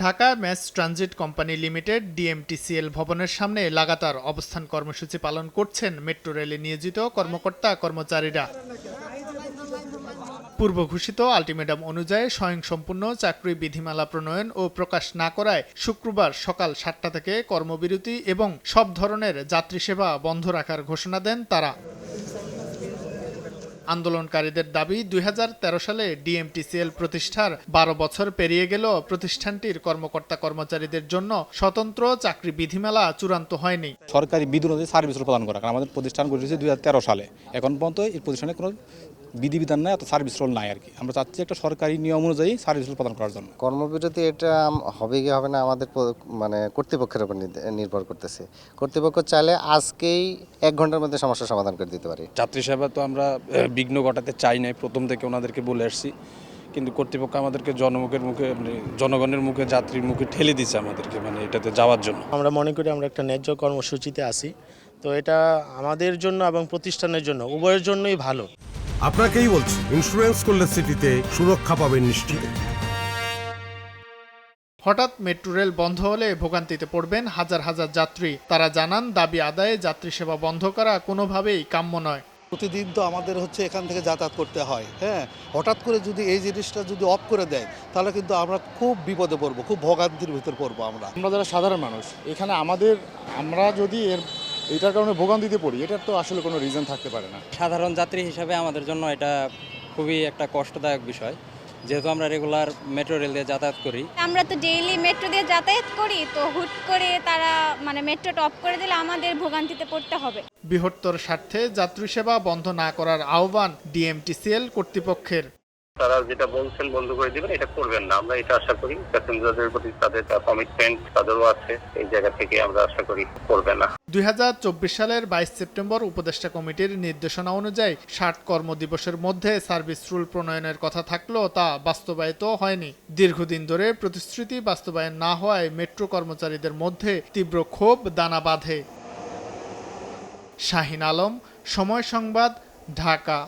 Dhaka mass transit company limited, DMTCL ভবনের সামনে লাগাতার অবস্থান কর্মসূচি পালন করছেন মেট্রো রেলে নিয়োজিত কর্মকর্তা, কর্মচারীরা। পূর্ব ঘোষিত আলটিমেটাম অনুযায়ী স্বয়ংসম্পূর্ণ চাকরি বিধিমালা প্রণয়ন ও প্রকাশ না করায় শুক্রবার সকাল সাতটা থেকে কর্মবিরতি এবং সব ধরনের যাত্রী সেবা বন্ধ রাখার ঘোষণা দেন তারা। আন্দোলনকারীদের দাবি, দুই সালে ডিএমটিসিএল প্রতিষ্ঠার বারো বছর পেরিয়ে গেলেও প্রতিষ্ঠানটির কর্মকর্তা কর্মচারীদের জন্য স্বতন্ত্র চাকরি বিধিমালা চূড়ান্ত হয়নি। সরকারি বিধি সার্ভিস প্রদান করা, কারণ আমাদের প্রতিষ্ঠান গঠিত দুই সালে। এখন পর্যন্ত এই প্রতিষ্ঠানে কোনো বিধিবিধান নাই অত সার্ভিস রোল নাই আর কি আমরা চাচ্ছি একটা সরকারি নিয়ম অনুযায়ী সার্ভিস রোল প্রদান করার জন্য। কর্মবিরতি এটা হবে কি হবে না আমাদের মানে কর্তৃপক্ষের উপর নির্ভর করতেছে। কর্তৃপক্ষ চাইলে আজকেই এক ঘণ্টার মধ্যে সমস্যার সমাধান করে দিতে পারি। যাত্রী সেবা তো আমরা বিঘ্ন ঘটাতে চাই নাই প্রথম থেকে ওনাদেরকে বলে আসছি। কিন্তু কর্তৃপক্ষ আমাদেরকে জনমুখের মুখে মানে জনগণের মুখে যাত্রীর মুখে ঠেলে দিচ্ছে আমাদেরকে মানে এটাতে যাওয়ার জন্য। আমরা মনে করি আমরা একটা ন্যায্য কর্মসূচিতে আছি। তো এটা আমাদের জন্য এবং প্রতিষ্ঠানের জন্য উভয়ের জন্যই ভালো। আপনাকেই বলছি ইন্স্যুরেন্স করলে সিটিতে সুরক্ষা পাবেন নিশ্চিত। হঠাৎ মেট্রো রেল বন্ধ হলে ভোগান্তিতে পড়বেন হাজার হাজার যাত্রী। তারা জানান দাবি আদায়ে যাত্রী সেবা বন্ধ করা কোনোভাবেই কাম্য নয়। প্রতিদিন তো আমাদের হচ্ছে এখান থেকে যাতায়াত করতে হয় হ্যাঁ? হঠাৎ করে যদি এই জিনিসটা যদি অফ করে দেয় তাহলে কিন্তু আমরা খুব বিপদে পড়ব খুব ভোগান্তির ভিতর পড়ব আমরা। আমরা যারা সাধারণ মানুষ এখানে আমাদের আমরা যদি এর এটার কারণে ভোগান্তিতে পড়ি এটার তো আসলে কোনো রিজন থাকতে পারে না। সাধারণ যাত্রী হিসাবে আমাদের জন্য এটা খুবই একটা কষ্টদায়ক বিষয়। যেহেতু আমরা রেগুলার মেট্রো রেল দিয়ে যাতায়াত করি। আমরা তো ডেইলি মেট্রো দিয়ে যাতায়াত করি তো হুট করে তারা মানে মেট্রোটা অফ করে দিলে আমাদের ভোগান্তিতে পড়তে হবে। বৃহত্তর স্বার্থে যাত্রী সেবা বন্ধ না করার আহ্বান ডিএমটিসিএল কর্তৃপক্ষের। তারা যেটা বলছেন বন্ধ করে দিবেন, এটা করবেন না। আমরা এটা আশা করি। প্যাসেঞ্জারদের প্রতি তাদের কমিটমেন্ট তাদেরও আছে, এই জায়গা থেকে আমরা আশা করি করবে না। দুই সালের বাইশ সেপ্টেম্বর উপদেষ্টা কমিটির নির্দেশনা অনুযায়ী ষাট কর্মদিবসের মধ্যে সার্ভিস রুল প্রণয়নের কথা থাকলেও তা বাস্তবায়িত হয়নি। দীর্ঘদিন ধরে প্রতিশ্রুতি বাস্তবায়ন না হওয়ায় মেট্রো কর্মচারীদের মধ্যে তীব্র ক্ষোভ, দানা বাঁধে। শাহিন আলম, সময় সংবাদ, ঢাকা।